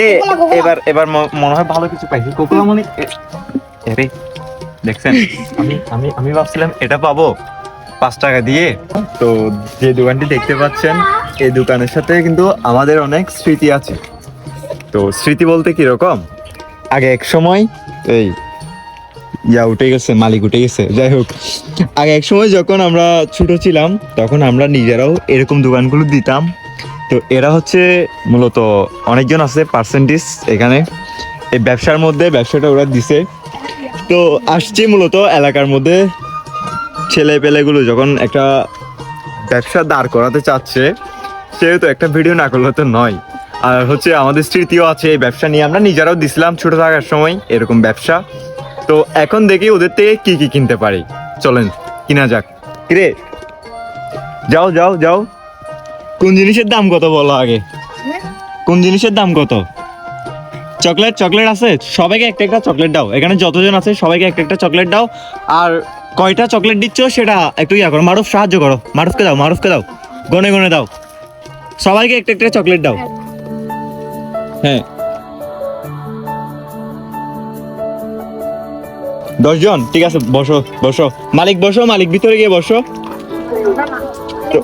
এ এবার এবার মনে হয় ভালো কিছু পাইছি। কোকোলা মনে এরে দেখছেন? আমি আমি আমি ভাবছিলাম এটা পাবো পাঁচ টাকা দিয়ে। তো যে দোকানটি দেখতে পাচ্ছেন এই দোকানের সাথে কিন্তু আমাদের অনেক স্মৃতি আছে। তো স্মৃতি বলতে কীরকম আগে এক সময় এই ইয়া উঠে গেছে মালিক উঠে গেছে যাই হোক। আগে এক সময় যখন আমরা ছোট ছিলাম তখন আমরা নিজেরাও এরকম দোকানগুলো দিতাম। তো এরা হচ্ছে মূলত অনেকজন আছে পার্সেন্টেজ এখানে। এই ব্যবসার মধ্যে, ব্যবসাটা ওরা দিছে। তো আসছে মূলত এলাকার মধ্যে। ছেলে পেলেগুলো যখন একটা ব্যবসা দাঁড় করাতে চাচ্ছে, সেহেতু একটা ভিডিও না করলে তো নয়। আর হচ্ছে আমাদের স্মৃতিও আছে, এই ব্যবসা নিয়ে আমরা নিজেরাও দিছিলাম ছোট থাকার সময়, এরকম ব্যবসা। তো এখন দেখি ওদের থেকে কি কি কিনতে পারি। চলেন, কিনা যাক। কিরে? যাও যাও যাও। কোন জিনিসের দাম কত বলো আগে? কোন জিনিসের দাম কত? চকলেট চকলেট আছে? সবাইকে একটা একটা চকলেট দাও। এখানে যতজন আছে সবাইকে একটা একটা চকলেট দাও। আর কয়টা চকলেট দিচ্ছ সেটা একটু ইয়া করো। মারুফ সাহায্য করো। মারুফকে দাও মারুফকে দাও। গনে গনে দাও। সবাইকে একটা একটা চকলেট দাও। হ্যাঁ। দশজন? ঠিক আছে বসো বসো। মালিক বসো। মালিক ভিতরে গিয়ে বসো। তো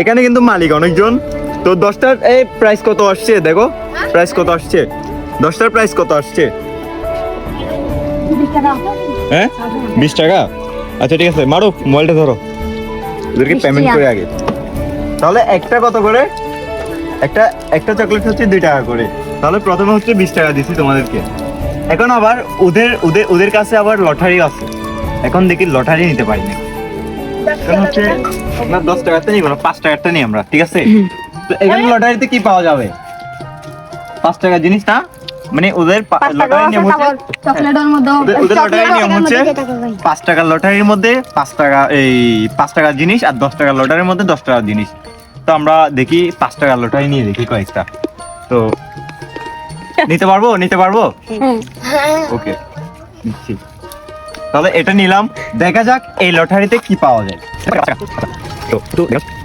এখানে কিন্তু মালিক অনেকজন। তো দশটার এই প্রাইস কত আসছে দেখো। প্রাইস কত আসছে? দশটার প্রাইস কত আসছে? হ্যাঁ? বিশ টাকা? আচ্ছা ঠিক আছে মারো মোবাইলটা ধরো। ওদেরকে পেমেন্ট করে আগে। তাহলে একটা কত করে? একটা একটা চকলেট হচ্ছে দুই টাকা করে। তাহলে প্রথমে হচ্ছে বিশ টাকা দিছি তোমাদেরকে। এখন আবার ওদের ওদের ওদের কাছে আবার লটারি আছে। এখন দেখি লটারি নিতে পারি না এখন হচ্ছে আপনার দশ টাকাতে নিব না পাঁচ টাকারটা নিই আমরা ঠিক আছে? তো এখানে লটারিতে কি পাওয়া যাবে? পাঁচ টাকা জিনিস না মানে ওদের লটারির নিয়ম হচ্ছে ওদের- ওদের লটারির নিয়ম হচ্ছে পাঁচ টাকার লটারির মধ্যে পাঁচ টাকা এই পাঁচ টাকার জিনিস আর দশ টাকার লটারির মধ্যে দশ টাকার জিনিস। তো আমরা দেখি পাঁচ টাকার লটারি নিয়ে দেখি কয়েকটা। তো নিতে পারব? নিতে পারব? ওকে নিচ্ছি। তাহলে এটা নিলাম। দেখা যাক এই লটারিতে কি পাওয়া যায়।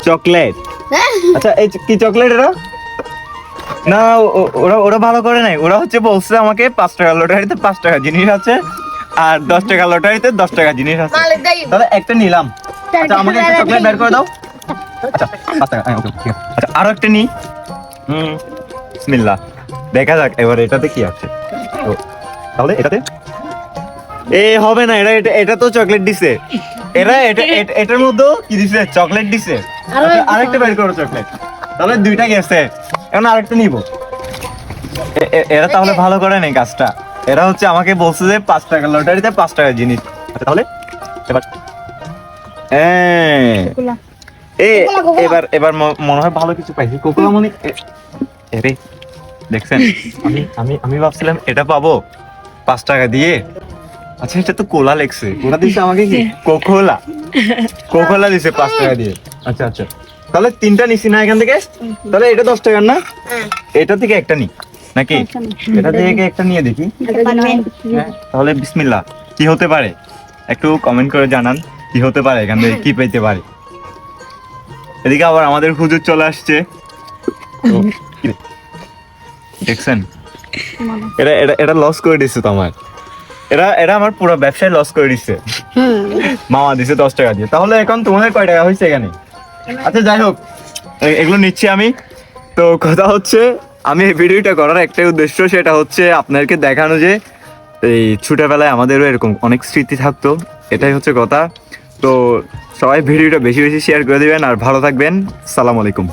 চকলেট। আচ্ছা এই কি চকলেট এরা? না ওরা ওরা ভালো করে নাই ওরা হচ্ছে বলছে আমাকে পাঁচ টাকা লটারিতে পাঁচ টাকা জিনিস আছে আর দশ টাকা লটারিতে দশ টাকা জিনিস আছে। তাহলে একটা নিলাম। আচ্ছা আমাকে একটা চকলেট বের করে দাও। আচ্ছা পাঁচ টাকা হ্যাঁ। আচ্ছা আরও একটা নি হুম বিসমিল্লাহ। দেখা যাক এবার এটাতে কি আছে। তাহলে এটাতে এ হবে না এটা এটা তো চকলেট দিছে। এরা এটা এটা- এটার মধ্যেও কি দিছে? চকলেট দিছে। আচ্ছা, আরেকটা বের করো চকলেট তাহলে দুইটা গেছে এখন আরেকটা নিব। এরা তাহলে ভালো করে নাই কাজটা। এরা হচ্ছে আমাকে বলছে যে পাঁচ টাকা লটারিতে পাঁচ টাকা জিনিস। আচ্ছা তাহলে এবার। এ। এবার এবার মনে হয় ভালো কিছু পাইছি। কোকোলা মনে এরে দেখছেন? আমি আমি আমি ভাবছিলাম এটা পাবো পাঁচ টাকা দিয়ে। আচ্ছা এটা তো কোলা লেখছে কোলা দিছে আমাকে কি? কোকোলা। কোকোলা দিছে পাঁচ টাকা দিয়ে। আচ্ছা আচ্ছা। তাহলে তিনটা নিছি না এখান থেকে? তাহলে এটা দশ টাকার না? এটা থেকে একটা নি। নাকি? এটা থেকে একটা নিয়ে দেখি? হ্যাঁ, তাহলে বিসমিল্লাহ। কি হতে পারে? একটু কমেন্ট করে জানান কি হতে পারে এখান থেকে কি পেতে পারে। এদিকে আবার আমাদের হুজুর চলে আসছে। তো, কি রে? দেখছেন? এটা এটা এটা লস করে দিচ্ছে তো আমার। এরা এরা আমার পুরো ব্যবসায় লস করে দিচ্ছে মামা দিছে দশ টাকা দিয়ে। তাহলে এখন তোমাদের কয় টাকা হয়েছে এখানে? আচ্ছা যাই হোক এগুলো নিচ্ছি আমি। তো কথা হচ্ছে আমি এই ভিডিওটা করার একটাই উদ্দেশ্য সেটা হচ্ছে আপনাদেরকে দেখানো যে এই ছোটবেলায় আমাদেরও এরকম অনেক স্মৃতি থাকতো। এটাই হচ্ছে কথা। তো সবাই ভিডিওটা বেশি বেশি শেয়ার করে দিবেন আর ভালো থাকবেন। সালাম আলাইকুম।